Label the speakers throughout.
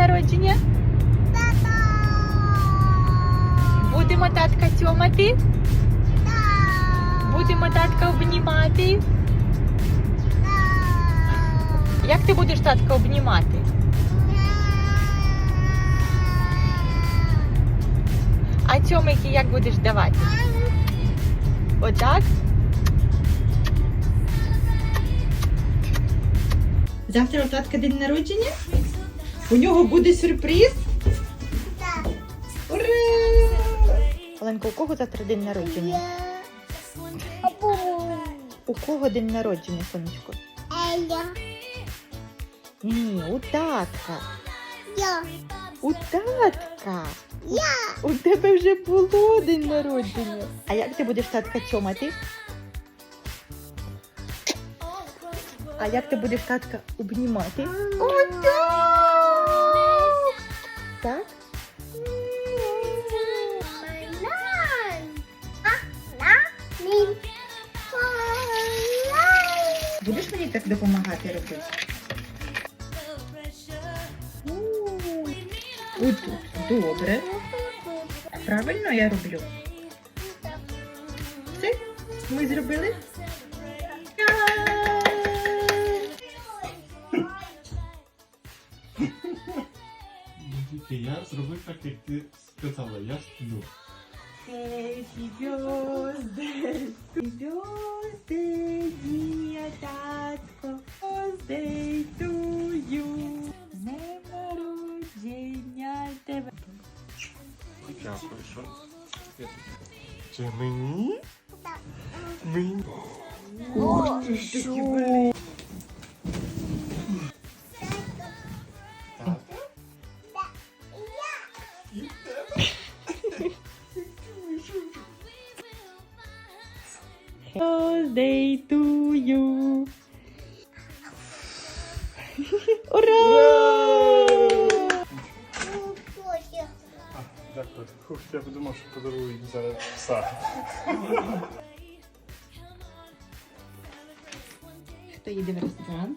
Speaker 1: народження? Будемо татка тьомати? Будемо татка обнімати? Як ти будеш татка обнімати? А цьомики як будеш давати? Отак? Завтра у татка день народження? У нього буде сюрприз? Ура! Оленко, у кого завтра день народження? У кого день народження, сонечко? Ні, у татка. У татка. У тебе вже було день народження. А як ти будеш татка цьомати? А як ти будеш татка обнімати? Так? Будеш мені так допомагати робити? Отут. Добре. Правильно я роблю? Все? Ми зробили?
Speaker 2: Тільки я зробив так, як ти сказала, я сплю.
Speaker 1: Happy birthday, happy birthday, dear татко, birthday to you. З Днем народження тебе.
Speaker 2: Дякую, що? Чи мені? Мені? Ух ти, що?
Speaker 1: Birthday to you. Ура!
Speaker 2: Дякую. Я подумав, що подарую зараз пса.
Speaker 1: Хто їде в ресторан?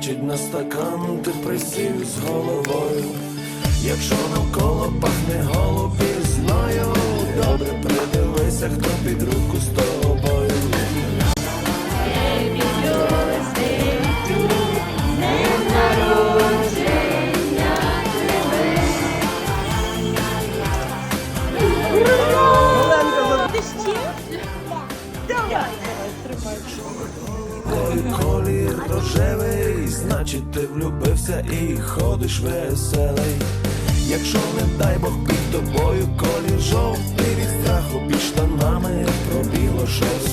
Speaker 3: Значить на стакан ти присів з головою. Якщо навколо пахне голубі, знаю, добре придивися, хто під руку тобою. Рожевий, значить ти влюбився і ходиш веселий. Якщо не дай Бог під тобою колір жовтий від страху під штанами пробіло щось.